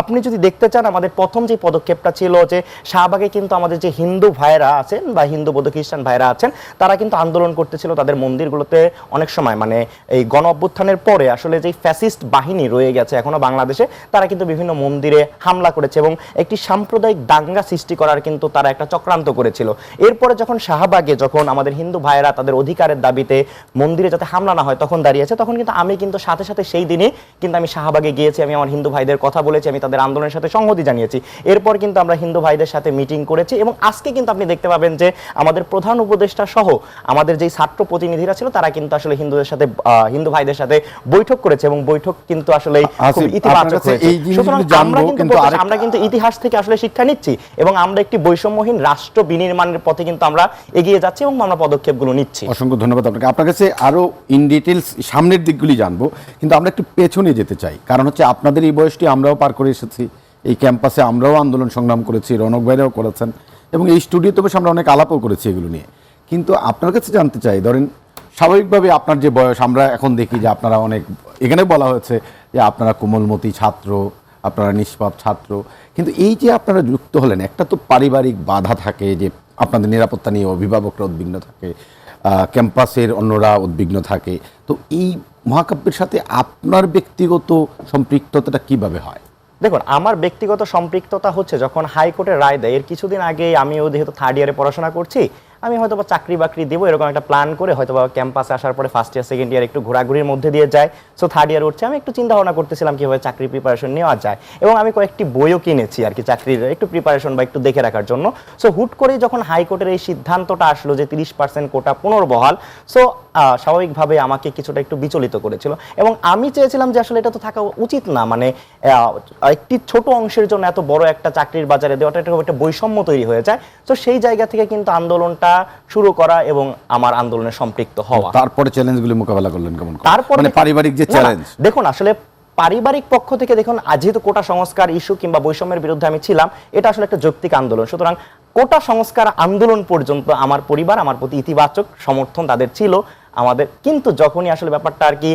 আপনি যদি দেখতে চান আমাদের প্রথম যে পদক্ষেপটা ছিল যে শাহবাগে কিন্তু আমাদের যে হিন্দু ভাইরা আছেন বা হিন্দু বৌদ্ধ খ্রিস্টান ভাইরা আছেন, তারা কিন্তু আন্দোলন করতেছিল তাদের মন্দিরগুলোতে অনেক সময়। মানে এই গণ অভ্যুত্থানের পরে আসলে যে ফ্যাসিস্ট বাহিনী রয়ে গেছে এখনও বাংলাদেশে, তারা কিন্তু বিভিন্ন মন্দিরে হামলা করেছে এবং একটি সাম্প্রদায়িক দাঙ্গা সৃষ্টি করার কিন্তু তারা একটা চক্রান্ত করেছিল। এরপরে যখন শাহবাগে যখন আমাদের হিন্দু ভাইয়েরা তাদের অধিকারের দাবিতে মন্দিরে যাতে হামলা না হয় তখন দাঁড়িয়েছে তখন কিন্তু আমি কিন্তু সাথে সাথে সেই দিনই কিন্তু আমি শাহবাগে গিয়েছি, আমি আমার হিন্দু ভাইদের কথা বলেছি, আমি তাদের আন্দোলনের সাথে সংহতি জানিয়েছি। এরপর কিন্তু আমরা হিন্দু ভাইদের সাথে মিটিং করেছি এবং আজকে কিন্তু আপনি দেখতে পাবেন যে আমাদের প্রধান উপদেষ্টা সহ আমাদের যেই ছাত্র প্রতিনিধিরা ছিল তারা কিন্তু আসলে হিন্দুদের সাথে হিন্দু ভাইদের সাথে বৈঠক করেছে এবং বৈঠক কিন্তু আসলে ইতিবাচক আমরা কিন্তু ইতিহাস থেকে আসলে শিক্ষা নিচ্ছি এবং আমরা একটি বৈষম্যহীন রাষ্ট্র বিনির্মাণের পথে কিন্তু আমরা এগিয়ে যাচ্ছি এবং আমরা পদক্ষেপগুলো নিচ্ছি। অসংখ্য ধন্যবাদ আপনাকে। আপনার কাছে আরও ইন ডিটেলস সামনের দিকগুলি জানব কিন্তু আমরা একটু পেছনে যেতে চাই। কারণ হচ্ছে আপনাদের এই বয়সটি আমরাও পার করে এসেছি। এই ক্যাম্পাসে আমরাও আন্দোলন সংগ্রাম করেছি, রনক ভাইরাও করেছেন এবং এই স্টুডিওতে বসে আমরা অনেক আলাপও করেছি এগুলো নিয়ে। কিন্তু আপনার কাছে জানতে চাই, ধরেন স্বাভাবিকভাবে আপনার যে বয়স, আমরা এখন দেখি যে আপনারা অনেক, এখানে বলা হয়েছে যে আপনারা কোমলমতি ছাত্র, আপনারা নিষ্পাপ ছাত্র। কিন্তু এই যে আপনারা যুক্ত হলেন, একটা তো পারিবারিক বাধা থাকে যে আপনাদের নিরাপত্তা নিয়ে অভিভাবকরা উদ্বিগ্ন থাকে ক্যাম্পাসের অন্যরা উদ্বিগ্ন থাকে। তো এই মহাকাব্যের সাথে আপনার ব্যক্তিগত সম্পৃক্ততাটা কীভাবে হয়? দেখুন, আমার ব্যক্তিগত সম্পৃক্ততা হচ্ছে যখন হাইকোর্টের রায় দেয়, এর কিছুদিন আগে আমিও যেহেতু থার্ড ইয়ারে পড়াশোনা করছি আমি হয়তো বা চাকরি বাকরি দেবো, এরকম একটা প্ল্যান করে হয়তো বা ক্যাম্পাসে আসার পরে ফার্স্ট ইয়ার সেকেন্ড ইয়ার একটু ঘোরাঘুরির মধ্যে দিয়ে যায়। সো থার্ড ইয়ার উঠছে, আমি একটু চিন্তা ভাবনা করতেছিলাম কীভাবে চাকরি প্রিপারেশন নেওয়া যায়। এবং আমি কয়েকটি বইও কিনেছি আর কি চাকরির, একটু প্রিপারেশন বা একটু দেখে রাখার জন্য। সো হুট করেই যখন হাইকোর্টের এই সিদ্ধান্তটা আসলো যে তিরিশ পার্সেন্ট কোটা পুনর্বহাল সো স্বাভাবিকভাবে আমাকে কিছুটা একটু বিচলিত করেছিল। এবং আমি চেয়েছিলাম যে আসলে এটা তো থাকা উচিত না মানে একটি ছোট অংশের জন্য এত বড় একটা চাকরির বাজারে দেওয়াটা একটা বৈষম্য তৈরি হয়ে যায়। তো সেই জায়গা থেকে কিন্তু আন্দোলনটা শুরু করা এবং আমার আন্দোলনে সম্পৃক্ত হওয়া। তারপরে চ্যালেঞ্জগুলি মোকাবেলা করলেন কেমন? তারপরে মানে পারিবারিক যে চ্যালেঞ্জ দেখুন আসলে পারিবারিক পক্ষ থেকে দেখুন আজ যেহেতু কোটা সংস্কার ইস্যু কিংবা বৈষম্যের বিরুদ্ধে আমি ছিলাম এটা আসলে একটা যৌক্তিক আন্দোলন। সুতরাং কোটা সংস্কার আন্দোলন পর্যন্ত আমার পরিবার আমার প্রতি ইতিবাচক সমর্থন তাদের ছিল আমাদের কিন্তু যখনই আসলে ব্যাপারটা আর কি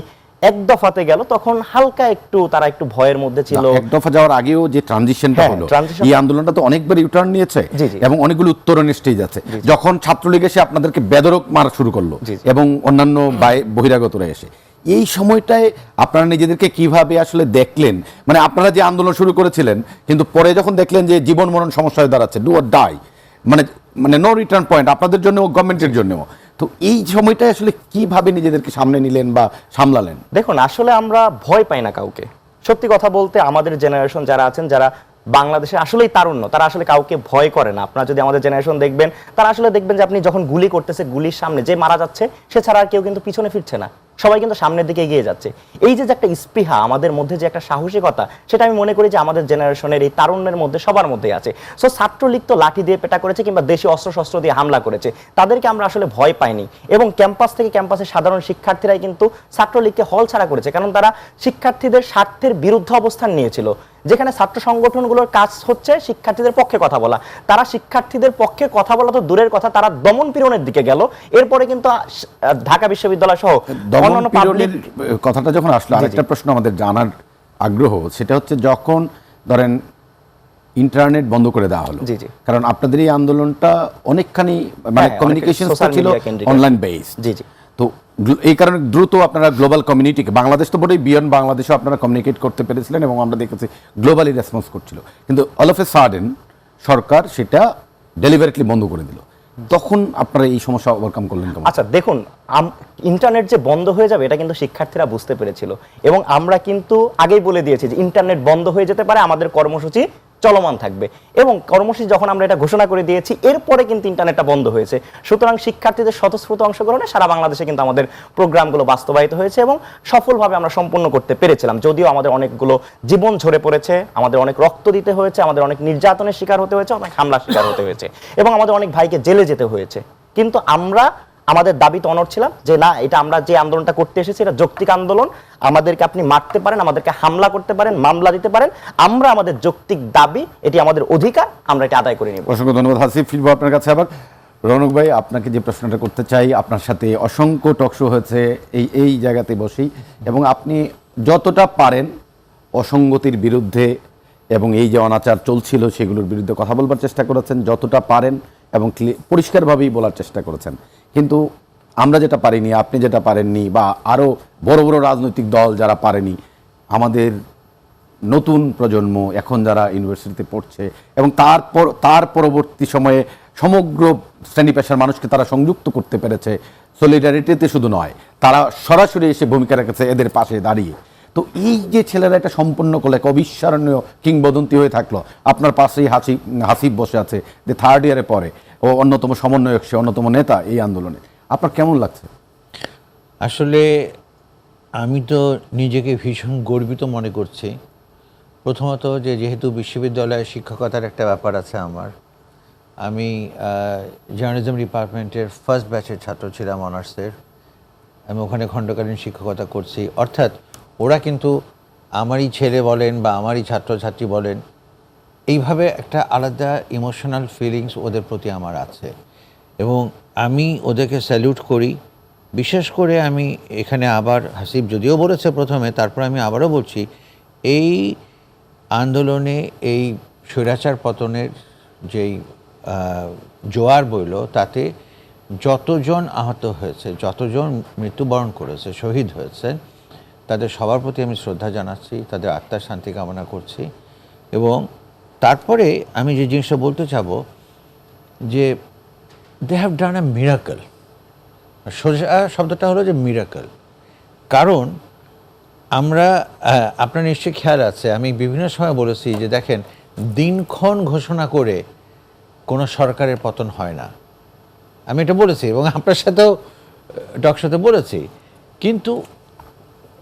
এক দফাতে গেল তখন হালকা একটু তারা একটু ভয়ের মধ্যে ছিল। এক দফা যাওয়ার আগেও যে ট্রানজিশনটা হ্যাঁ, হলো এই আন্দোলনটা তো অনেকবার ইউটার্ন নিয়েছে। এবং অনেকগুলো উত্তরণ স্টেজ আছে যখন ছাত্রলীগ এসে আপনাদেরকে বেদরক মারা শুরু করল। এবং অন্যান্য বহিরাগতরা এসে এই সময়টায় আপনারা নিজেদেরকে কীভাবে আসলে দেখলেন? মানে আপনারা যে আন্দোলন শুরু করেছিলেন কিন্তু পরে যখন দেখলেন যে জীবন মরণ সমস্যা হয়ে দাঁড়াচ্ছে ডু আর ডাই মানে মানে নো রিটার্ন পয়েন্ট আপনাদের জন্য গভর্নমেন্টের জন্য তো এই সময়টায় আসলে কীভাবে নিজেদেরকে সামনে নিলেন বা সামলালেন? দেখুন, আসলে আমরা ভয় পাই না কাউকে। সত্যি কথা বলতে আমাদের জেনারেশন যারা আছেন, যারা বাংলাদেশে আসলেই তারুণ্য, তারা আসলে কাউকে ভয় করে না। আপনারা যদি আমাদের জেনারেশন দেখবেন, তারা আসলে দেখবেন যে আপনি যখন গুলি করতেছে, গুলির সামনে যে মারা যাচ্ছে, সে ছাড়া আর কেউ কিন্তু পিছনে ফিরছে না। সবাই কিন্তু সামনের দিকে এগিয়ে যাচ্ছে। এই যে একটা স্পৃহা আমাদের মধ্যে যে একটা সাহসিকতা, সেটা আমি মনে করি যে আমাদের জেনারেশনের এই তারুণ্যের মধ্যে সবার মধ্যেই আছে। সো ছাত্রলীগ তো লাঠি দিয়ে পেটা করেছে কিংবা দেশীয় অস্ত্রশস্ত্র দিয়ে হামলা করেছে। তাদেরকে আমরা আসলে ভয় পাইনি। এবং ক্যাম্পাস থেকে ক্যাম্পাসে সাধারণ শিক্ষার্থীরাই কিন্তু ছাত্রলীগকে হল ছাড়া করেছে। কারণ তারা শিক্ষার্থীদের স্বার্থের বিরুদ্ধে অবস্থান নিয়েছিল। যেখানে ছাত্র সংগঠনগুলোর কাজ হচ্ছে শিক্ষার্থীদের পক্ষে কথা বলা। তারা শিক্ষার্থীদের পক্ষে কথা বলা তো দূরের কথা, তারা দমন পীড়নের দিকে গেল। এরপরে কিন্তু ঢাকা বিশ্ববিদ্যালয় সহ অন্যান্য পাবলিক কথাটা যখন আসলো আরেকটা প্রশ্ন আমাদের জানার আগ্রহ সেটা হচ্ছে যখন ধরেন ইন্টারনেট বন্ধ করে দেওয়া হলো। কারণ আপনাদের এই আন্দোলনটা অনেকখানি মানে হ্যাঁ, কমিউনিকেশন ছিল অনলাইন বেস জি, জি। তো এই কারণে দ্রুত আপনারা গ্লোবাল কমিউনিটিকে বাংলাদেশ তো বড়ই বিয়ন্ড বাংলাদেশও আপনারা কমিউনিকেট করতে পেরেছিলেন এবং আমরা দেখেছি গ্লোবালি রেসপন্স করছিল। কিন্তু অল অফ এ সাডেন সরকার সেটা ডেলিভারেটলি বন্ধ করে দিল। তখন আপনারা এই সমস্যা ওভারকাম করলেন আচ্ছা দেখুন ইন্টারনেট যে বন্ধ হয়ে যাবে, এটা কিন্তু শিক্ষার্থীরা বুঝতে পেরেছিল। এবং আমরা কিন্তু আগেই বলে দিয়েছি যে ইন্টারনেট বন্ধ হয়ে যেতে পারে, আমাদের কর্মসূচি চলমান থাকবে। এবং কর্মসূচি যখন আমরা এটা ঘোষণা করে দিয়েছি, এরপরে কিন্তু ইন্টারনেটটা বন্ধ হয়েছে। সুতরাং শিক্ষার্থীদের স্বতঃস্ফূর্ত অংশগ্রহণে সারা বাংলাদেশে কিন্তু আমাদের প্রোগ্রামগুলো বাস্তবায়িত হয়েছে এবং সফলভাবে আমরা সম্পূর্ণ করতে পেরেছিলাম। যদিও আমাদের অনেকগুলো জীবন ঝরে পড়েছে, আমাদের অনেক রক্ত দিতে হয়েছে, আমাদের অনেক নির্যাতনের শিকার হতে হয়েছে, অনেক হামলার শিকার হতে হয়েছে এবং আমাদের অনেক ভাইকে জেলে যেতে হয়েছে। কিন্তু আমরা আমাদের দাবি দাবিতে অনড় ছিলাম যে না, এটা আমরা যে আন্দোলনটা করতে এসেছি, এটা যৌক্তিক আন্দোলন। আমাদেরকে আপনি মারতে পারেন, আমাদেরকে হামলা করতে পারেন, মামলা দিতে পারেন। আমরা আমাদের যৌক্তিক দাবি, এটি আমাদের অধিকার, আমরা এটা আদায় করে নিব। অসংখ্য ধন্যবাদ, হাসিফ। ফিরবো আপনার কাছে আবার। রৌনক ভাই, আপনাকে যে প্রশ্নটা করতে চাই, আপনার সাথে অসংখ্য টকশো হয়েছে এই এই জায়গাতে বসেই। এবং আপনি যতটা পারেন অসঙ্গতির বিরুদ্ধে এবং এই যে অনাচার চলছিল, সেগুলোর বিরুদ্ধে কথা বলবার চেষ্টা করেছেন। যতটা পারেন এবং পরিষ্কারভাবেই বলার চেষ্টা করেছেন। কিন্তু আমরা যেটা পারিনি, আপনি যেটা পারেননি বা আরও বড় বড় রাজনৈতিক দল যারা পারেনি, আমাদের নতুন প্রজন্ম এখন যারা ইউনিভার্সিটিতে পড়ছে এবং তারপর তার পরবর্তী সময়ে সমগ্র শ্রেণি পেশার মানুষকে তারা সংযুক্ত করতে পেরেছে সলিডারিটিতে শুধু নয়, তারা সরাসরি এসে ভূমিকা রেখেছে এদের পাশে দাঁড়িয়ে। তো এই যে ছেলেরা এটা সম্পন্ন করল, এক অবিস্মরণীয় কিংবদন্তি হয়ে থাকল। আপনার পাশেই হাসি হাসিব বসে আছে, যে থার্ড ইয়ারে পরে ও অন্যতম সমন্বয়ক, সে অন্যতম নেতা এই আন্দোলনে। আপনার কেমন লাগছে? আসলে আমি তো নিজেকে ভীষণ গর্বিত মনে করছি। প্রথমত যে যেহেতু বিশ্ববিদ্যালয়ে শিক্ষকতার একটা ব্যাপার আছে আমার, আমি জার্নালিজম ডিপার্টমেন্টের ফার্স্ট ব্যাচের ছাত্র ছিলাম অনার্সের আমি ওখানে খণ্ডকালীন শিক্ষকতা করছি। অর্থাৎ ওরা কিন্তু আমারই ছেলে বলেন বা আমারই ছাত্রছাত্রী বলেন, এইভাবে একটা আলাদা ইমোশনাল ফিলিংস ওদের প্রতি আমার আছে। এবং আমি ওদেরকে স্যালিউট করি। বিশেষ করে আমি এখানে আবার হাসিব যদিও বলেছে প্রথমে, তারপর আমি আবারও বলছি, এই আন্দোলনে, এই স্বৈরাচার পতনের যেই জোয়ার বইল, তাতে যতজন আহত হয়েছে, যতজন মৃত্যুবরণ করেছে, শহীদ হয়েছে তাদের সবার প্রতি আমি শ্রদ্ধা জানাচ্ছি, তাদের আত্মার শান্তি কামনা করছি এবং তারপরে আমি যে জিনিসটা বলতে চাবো, যে they have done a miracle সোজা শব্দটা হলো যে মিরাকল কারণ আমরা আপনার নিশ্চয়ই খেয়াল আছে, আমি বিভিন্ন সময় বলেছি যে দেখেন, দিনক্ষণ ঘোষণা করে কোনো সরকারের পতন হয় না। আমি এটা বলেছি এবং আপনার সাথেও ডক সাথে বলেছি। কিন্তু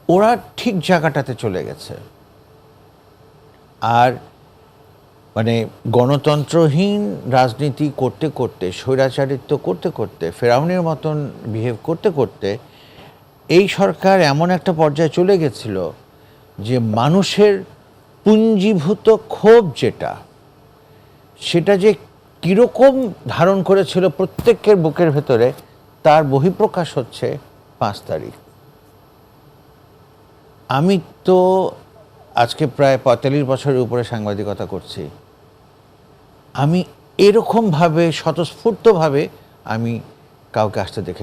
ওরা ঠিক জায়গাটাতে চলে গেছে। আর মানে গণতন্ত্রহীন রাজনীতি করতে করতে, স্বৈরাচারিত্ব করতে করতে, ফেরাউনের মতন বিহেভ করতে করতে এই সরকার এমন একটা পর্যায়ে চলে গেছিল যে মানুষের পুঞ্জীভূত ক্ষোভ যেটা, সেটা যে কীরকম ধারণ করেছিল প্রত্যেকের বুকের ভেতরে, তার বহিঃপ্রকাশ হচ্ছে পাঁচ তারিখ। আমি তো আজকে প্রায় পঁয়তাল্লিশ বছরের উপরে সাংবাদিকতা করছি। আমি এরকমভাবে, স্বতঃস্ফূর্তভাবে আমি কাউকে আসতে দেখে